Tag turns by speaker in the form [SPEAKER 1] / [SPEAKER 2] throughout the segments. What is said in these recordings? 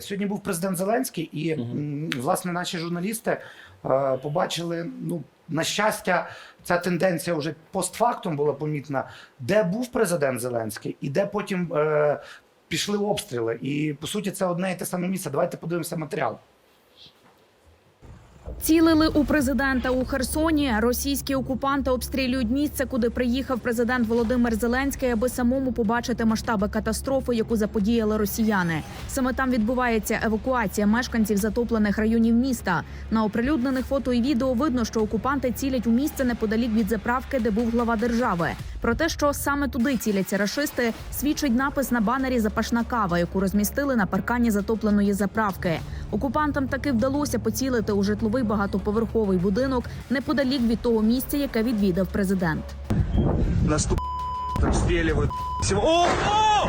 [SPEAKER 1] Сьогодні був президент Зеленський, і власне наші журналісти побачили. Ну на щастя, ця тенденція вже постфактум була помітна, де був президент Зеленський, і де потім е, пішли обстріли. І по суті, це одне і те саме місце. Давайте подивимося матеріал.
[SPEAKER 2] Цілили у президента у Херсоні. Російські окупанти обстрілюють місце, куди приїхав президент Володимир Зеленський, аби самому побачити масштаби катастрофи, яку заподіяли росіяни. Саме там відбувається евакуація мешканців затоплених районів міста. На оприлюднених фото і відео видно, що окупанти цілять у місце неподалік від заправки, де був глава держави. Про те, що саме туди ціляться рашисти, свідчить напис на банері Запашна кава, яку розмістили на паркані затопленої заправки. Окупантам таки вдалося поцілити у житловий багатоповерховий будинок неподалік від того місця, яке відвідав президент.
[SPEAKER 3] Наступ... Всего... О! О!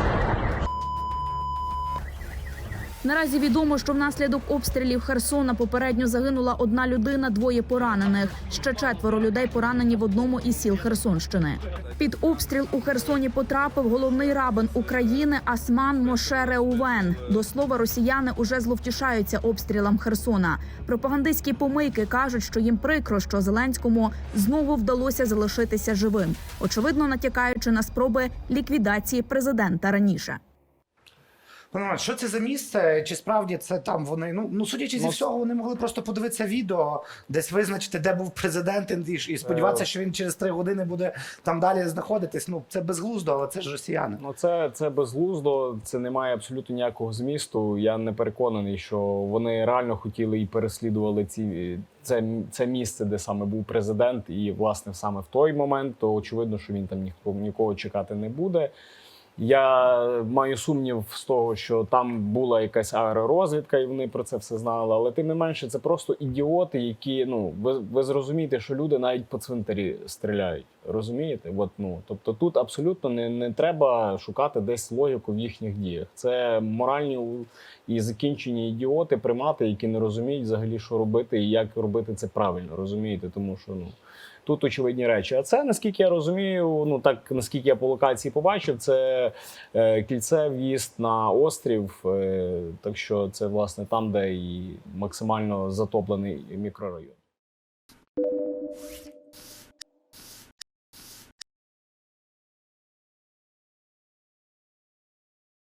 [SPEAKER 2] Наразі відомо, що внаслідок обстрілів Херсона попередньо загинула одна людина, двоє поранених. Ще четверо людей поранені в одному із сіл Херсонщини. Під обстріл у Херсоні потрапив головний рабин України Асман Моше Реувен. До слова, росіяни уже зловтішаються обстрілам Херсона. Пропагандистські помийки кажуть, що їм прикро, що Зеленському знову вдалося залишитися живим. Очевидно, натякаючи на спроби ліквідації президента раніше.
[SPEAKER 1] Що це за місце? Чи справді це там вони? Ну, ну судячи зі
[SPEAKER 4] Ну,
[SPEAKER 1] всього, вони могли просто подивитися відео, десь визначити, де був президент, і, і сподіватися,
[SPEAKER 4] Е.
[SPEAKER 1] що він через три години буде там далі знаходитись. Ну це безглуздо, але це ж росіяни.
[SPEAKER 4] Ну, це, це безглуздо, це не має абсолютно ніякого змісту. Я не переконаний, що вони реально хотіли і переслідували ці це, це місце, де саме був президент, і власне саме в той момент, то очевидно, що він там ніхто нікого чекати не буде. Я маю сумнів з того, що там була якась аеророзвідка, і вони про це все знали. Але тим не менше, це просто ідіоти, які ну ви, ви зрозумієте, що люди навіть по цвинтарі стріляють. Розумієте? От, ну тобто тут абсолютно не, не треба шукати десь логіку в їхніх діях. Це моральні і закінчені ідіоти, примати, які не розуміють взагалі, що робити і як робити це правильно. Розумієте? Тому що ну. Тут очевидні речі. А це, наскільки я розумію, ну так наскільки я по локації побачив, це е, кільце в'їзд на острів. Е, так що це власне там, де і максимально затоплений мікрорайон.